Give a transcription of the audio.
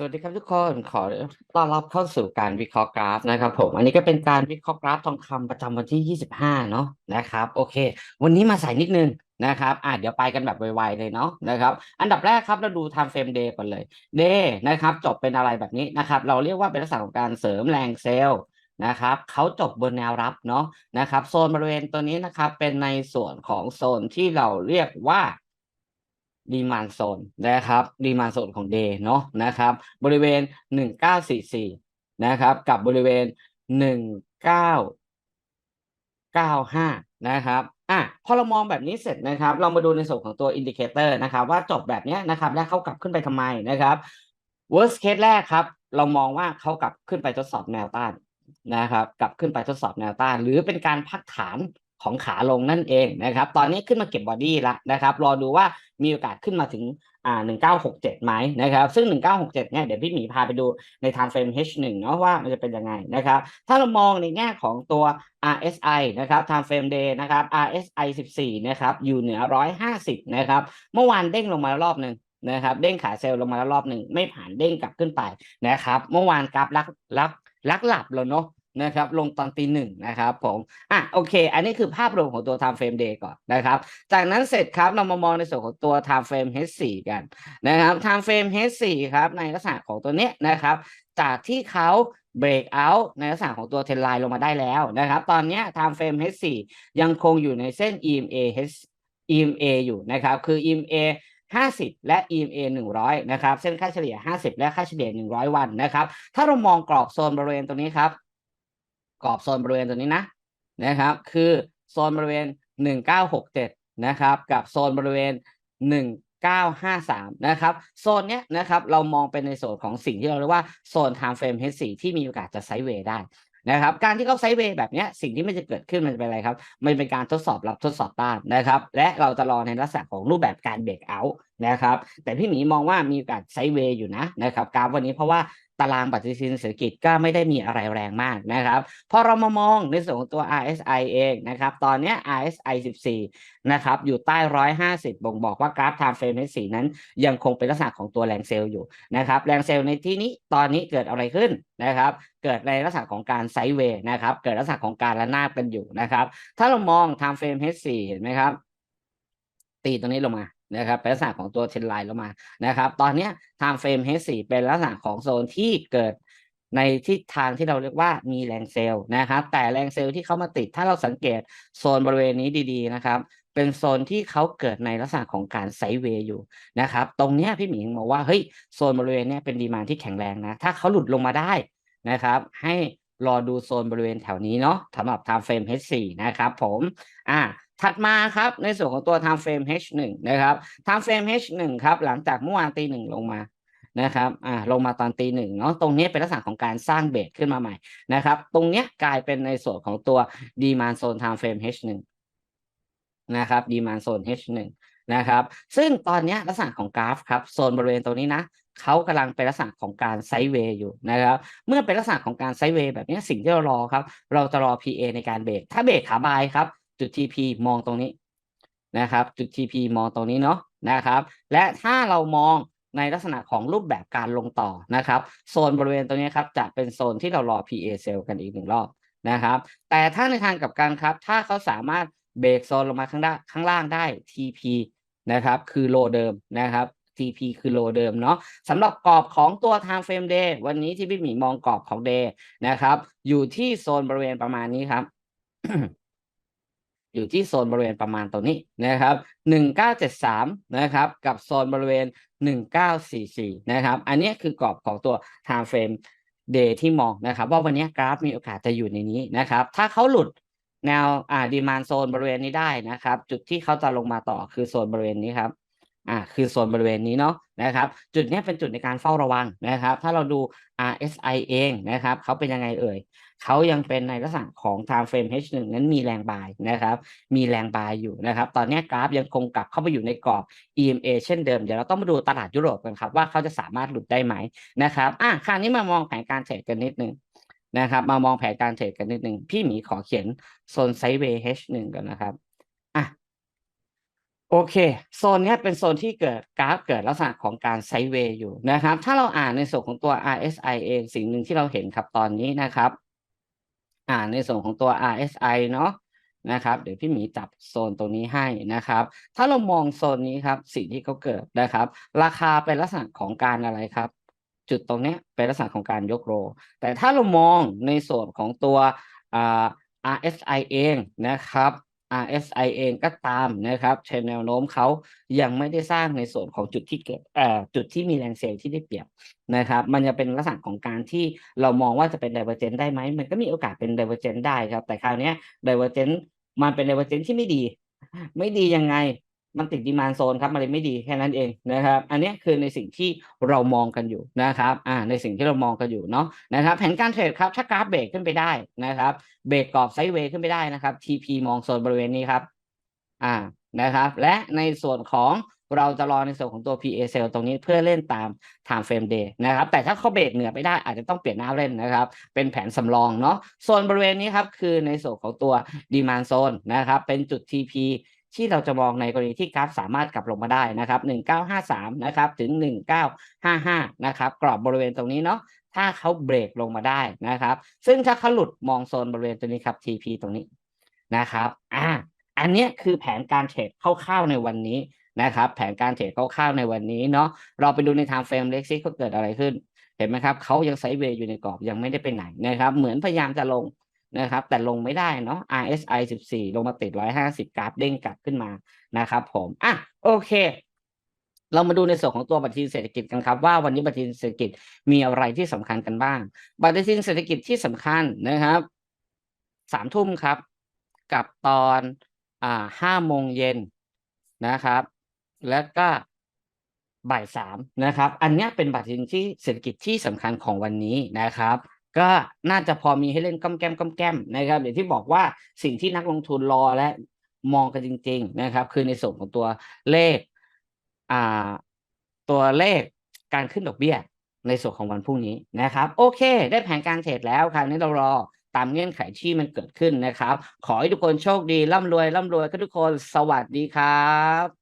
สวัสดีครับทุกคนขอต้อนรับเข้าสู่การวิเคราะห์กราฟนะครับ ผม อันนี้ก็เป็นการวิเคราะห์กราฟทองคำประจำวันที่ 25 เนาะนะครับ โอเค วันนี้มาใส่นิดนึงนะครับอะเดี๋ยวไปกันแบบไวๆเลยเนาะนะครับ อันดับแรกครับเราดู time frame day ก่อนเลย day นะครับ จบเป็นอะไรแบบนี้นะครับ เราเรียกว่าเป็นลักษณะของการเสริมแรงเซลล์นะครับเขาจบบนแนวรับเนาะนะครับ โซนบริเวณตัวนี้นะครับเป็นในส่วนของโซนที่เราเรียกว่า ดีมานโซนนะครับดีมานโซนของ Day เนาะนะครับ บริเวณ 1944 นะครับ กับบริเวณ 1995 นะครับอะพอเรามองแบบนี้เสร็จนะครับ เรามาดูในส่วนของตัวอินดิเคเตอร์นะครับ ว่าจบแบบนี้นะครับ แล้วเขากลับขึ้นไปทำไมนะครับ worst case แรกครับ เรามองว่าเขากลับขึ้นไปทดสอบแนวต้านนะครับ กลับขึ้นไปทดสอบแนวต้าน หรือเป็นการพักฐาน ของขาลงนั่นเองนะครับ ตอนนี้ขึ้นมาเก็บบอดี้ละนะครับ รอดูว่ามีโอกาสขึ้นมาถึงอ่า1967ไหมนะครับ ซึ่ง 1967เนี่ยเดี๋ยวพี่หมีพาไปดูใน time frame H1 เนาะว่ามันจะเป็นยังไงนะครับ ถ้าเรามองในแง่ของตัว RSI นะครับ time frame day นะครับ RSI 14นะครับ อยู่เหนือ 150 นะครับ เมื่อวานเด้งลงมาแล้วรอบหนึ่งนะครับ เด้งขาเซลล์ลงมาแล้วรอบหนึ่ง ไม่ผ่านเด้งกลับขึ้นไปนะครับ เมื่อวานกราฟลักลักลักหลับแล้วเนาะ นะครับลงตอนตีหนึ่งนะครับผมอะโอเค อันนี้คือภาพรวมของตัว time frame day ก่อนนะครับ จากนั้นเสร็จครับเรามามองในส่วนของตัว time frame H4 กันนะครับ time frame H4 ครับในลักษณะของตัวเนี้ยนะครับ จากที่เขา break out ในลักษณะของตัวเทรนไลน์ลงมาได้แล้วนะครับ ตอนเนี้ย time frame H4 ยังคงอยู่ในเส้น EMA H EMA อยู่นะครับ คือ EMA 50 และ EMA 100 นะครับ เส้นค่าเฉลี่ย 50 และค่าเฉลี่ย 100 วันนะครับ ถ้าเรามองกรอบโซนบริเวณตรงนี้ครับ กรอบโซนบริเวณตัวนี้นะนะครับ คือโซนบริเวณ 1967 นะครับ กับโซนบริเวณ 1953 นะครับ โซนเนี้ยนะครับเรามองเป็นในโซนของสิ่งที่เราเรียกว่าโซน time frame H4 ที่มีโอกาสจะไซด์เวย์ได้นะครับการที่เขาไซด์เวย์แบบเนี้ยสิ่งที่มันจะเกิดขึ้นมันจะเป็นอะไรครับ มันเป็นการทดสอบรับทดสอบต้านนะครับ และเราจะรอในลักษณะของรูปแบบการเบรกเอาท์นะครับ แต่พี่หมีมองว่ามีโอกาสไซด์เวย์อยู่นะนะครับกราฟวันนี้เพราะว่า ตารางปฏิทินเศรษฐกิจก็ไม่ได้มีอะไรแรงมากนะครับพอเรามามองในส่วนของตัว RSI เองนะครับ ตอนนี้ RSI 14 นะครับ อยู่ใต้ 150 บ่งบอกว่ากราฟ time frame H4 นั้น ยังคงเป็นลักษณะของตัวแรงเซลล์อยู่นะครับแรงเซลล์ในที่นี้ตอนนี้เกิดอะไรขึ้นนะครับ เกิดในลักษณะของการไซด์เวย์นะครับ เกิดลักษณะของการระนาบกันอยู่นะครับ ถ้าเรามอง time frame H4 เห็นไหมครับ ตีตรงนี้ลงมานะครับเป็นลักษณะของตัวเทรนไลน์ลงมานะครับ ตอนนี้ย time frame H4 เป็นลักษณะของโซนที่เกิดในทิศทางที่เราเรียกว่ามีแรงเซลล์นะครับ แต่แรงเซลล์ที่เขามาติดถ้าเราสังเกตโซนบริเวณนี้ดีๆนะครับ เป็นโซนที่เขาเกิดในลักษณะของการไซเวย์อยู่นะครับ ตรงนี้พี่หมีมองว่าเฮ้ยโซนบริเวณนี้เป็นดีมานที่แข็งแรงนะ ถ้าเขาหลุดลงมาได้นะครับ ให้รอดูโซนบริเวณแถวนี้เนาะสำหรับ time frame H4 นะครับผมอ่า ถัดมาครับในส่วนของตัว time frame H1 นะครับ time frame H1 ครับหลังจากเมื่อวานตีหนึ่งลงมานะครับอ่าลงมาตอนตีหนึ่งเนาะตรงนี้เป็นลักษณะของการสร้างเบสขึ้นมาใหม่นะครับ ตรงเนี้ยกลายเป็นในส่วนของตัว demand zone time frame H1 นะครับ demand zone H1 นะครับ ซึ่งตอนเนี้ยลักษณะของกราฟครับโซนบริเวณตรงนี้นะเขากำลังเป็นลักษณะของการไซด์เวย์อยู่นะครับ เมื่อเป็นลักษณะของการไซด์เวย์แบบนี้สิ่งที่เรารอครับ เราจะรอ PA ในการเบรกถ้าเบรกขาบายครับ จุด TP มองตรงนี้นะครับ จุด TP มองตรงนี้เนาะนะครับ และถ้าเรามองในลักษณะของรูปแบบการลงต่อนะครับ โซนบริเวณตรงนี้ครับจะเป็นโซนที่เรารอ PA เซลล์กันอีกหนึ่งรอบนะครับ แต่ถ้าในทางกับกันครับ ถ้าเขาสามารถเบรกโซนลงมาข้างด้านข้างล่างได้ TP นะครับคือโลเดิมนะครับ TP คือโลเดิมเนาะสำหรับกรอบของตัว time frame day วันนี้ที่พี่หมีมองกรอบของ day นะครับ อยู่ที่โซนบริเวณประมาณนี้ครับ อยู่ที่โซนบริเวณประมาณตรงนี้นะครับ 1973 นะครับกับโซนบริเวณ 1944 นะครับ อันนี้คือกรอบของตัว time frame day ที่มองนะครับ ว่าวันนี้กราฟมีโอกาสจะอยู่ในนี้นะครับ ถ้าเขาหลุดแนวอ่าดีมานโซนบริเวณนี้ได้นะครับ จุดที่เขาจะลงมาต่อคือโซนบริเวณนี้ครับ อ่าคือโซนบริเวณนี้เนาะนะครับ จุดนี้เป็นจุดในการเฝ้าระวังนะครับ ถ้าเราดู RSI เองนะครับเขาเป็นยังไงเอ่ยเขายังเป็นในลักษณะของ time frame H1 นั้นมีแรงบายนะครับ มีแรงบายอยู่นะครับ ตอนนี้กราฟยังคงกลับเข้าไปอยู่ในกรอบ EMA เช่นเดิม เดี๋ยวเราต้องมาดูตลาดยุโรปกันครับ ว่าเขาจะสามารถหลุดได้ไหมนะครับอะคราวนี้มามองแผนการเทรดกันนิดนึงนะครับ มามองแผนการเทรดกันนิดนึงพี่หมีขอเขียนโซนไซด์เวย์ H1 กันนะครับ โอเค โซนนี้เป็นโซนที่เกิดกราฟเกิดลักษณะของการไซด์เวย์อยู่นะครับ ถ้าเราอ่านในส่วนของตัว RSI เองสิ่งหนึ่งที่เราเห็นครับตอนนี้นะครับ อ่านในส่วนของตัว RSI เนาะนะครับ เดี๋ยวพี่หมีจับโซนตรงนี้ให้นะครับ ถ้าเรามองโซนนี้ครับ สิ่งที่เขาเกิดนะครับ ราคาเป็นลักษณะของการอะไรครับ จุดตรงนี้เป็นลักษณะของการยกโรแต่ถ้าเรามองในส่วนของตัว RSI เองนะครับ RSI เองก็ตามนะครับเทรนแนวโน้มเขายังไม่ได้สร้างในส่วนของจุดที่เกิดจุดที่มีแรงเซลล์ที่ได้เปรียบนะครับ มันจะเป็นลักษณะของการที่เรามองว่าจะเป็น divergent ได้ไหม มันก็มีโอกาสเป็น divergent ได้ครับ แต่คราวนี้ย divergent มันเป็น divergent ที่ไม่ดี ไม่ดียังไง มันติดดีมานโซนครับมันเลยไม่ดีแค่นั้นเองนะครับ อันนี้คือในสิ่งที่เรามองกันอยู่นะครับอ่าในสิ่งที่เรามองกันอยู่เนาะนะครับ แผนการเทรดครับถ้ากราฟเบรกขึ้นไปได้นะครับ เบรกกรอบไซด์เวย์ขึ้นไปได้นะครับ TP มองโซนบริเวณนี้ครับ อ่านะครับ และในส่วนของเราจะรอในส่วนของตัว PA cell ตรงนี้เพื่อเล่นตาม time frame day นะครับ แต่ถ้าเขาเบรกเหนือไปได้อาจจะต้องเปลี่ยนหน้าเล่นนะครับ เป็นแผนสำรองเนาะโซนบริเวณนี้ครับ คือในส่วนของตัว demand zone นะครับ เป็นจุด TP ที่เราจะมองในกรณีที่กราฟสามารถกลับลงมาได้นะครับ1953นะครับถึง 1955นะครับกรอบบริเวณตรงนี้เนาะถ้าเขาเบรกลงมาได้นะครับ ซึ่งถ้าเขาหลุดมองโซนบริเวณตัวนี้ครับ TP ตรงนี้นะครับอ่าอันนี้คือแผนการเทรดคร่าวๆในวันนี้นะครับ แผนการเทรดคร่าวๆในวันนี้เนาะเราไปดูใน time frame เล็กซิเขาเกิดอะไรขึ้น เห็นไหมครับเขายังไซด์เวย์อยู่ในกรอบยังไม่ได้ไปไหนนะครับ เหมือนพยายามจะลง นะครับ แต่ลงไม่ได้เนาะ RSI 14 ลงมาติด 150 กราฟเด้งกลับขึ้นมานะครับผมอะโอเค เรามาดูในส่วนของตัวบัตรทินเศรษฐกิจกันครับ ว่าวันนี้บัตรทินเศรษฐกิจมีอะไรที่สำคัญกันบ้าง บัตรทินเศรษฐกิจที่สำคัญนะครับสามทุ่มครับ กับตอนอ่าห้าโมงเย็นนะครับ แล้วก็บ่ายสามนะครับ อันนี้เป็นบัตรทินที่เศรษฐกิจที่สำคัญของวันนี้นะครับ ก็น่าจะพอมีให้เล่นก้มแก้มก้มแก้มนะครับอย่างที่บอกว่าสิ่งที่นักลงทุนรอและมองกันจริง ๆ นะครับ คือในส่วนของตัวเลขอ่าตัวเลขการขึ้นดอกเบี้ยในส่วนของวันพรุ่งนี้นะครับ โอเค ได้แผนการเทรดแล้วคราวนี้เรารอตามเงื่อนไขที่มันเกิดขึ้นนะครับ ขอให้ทุกคนโชคดีร่ำรวยร่ำรวยกันทุกคนสวัสดีครับ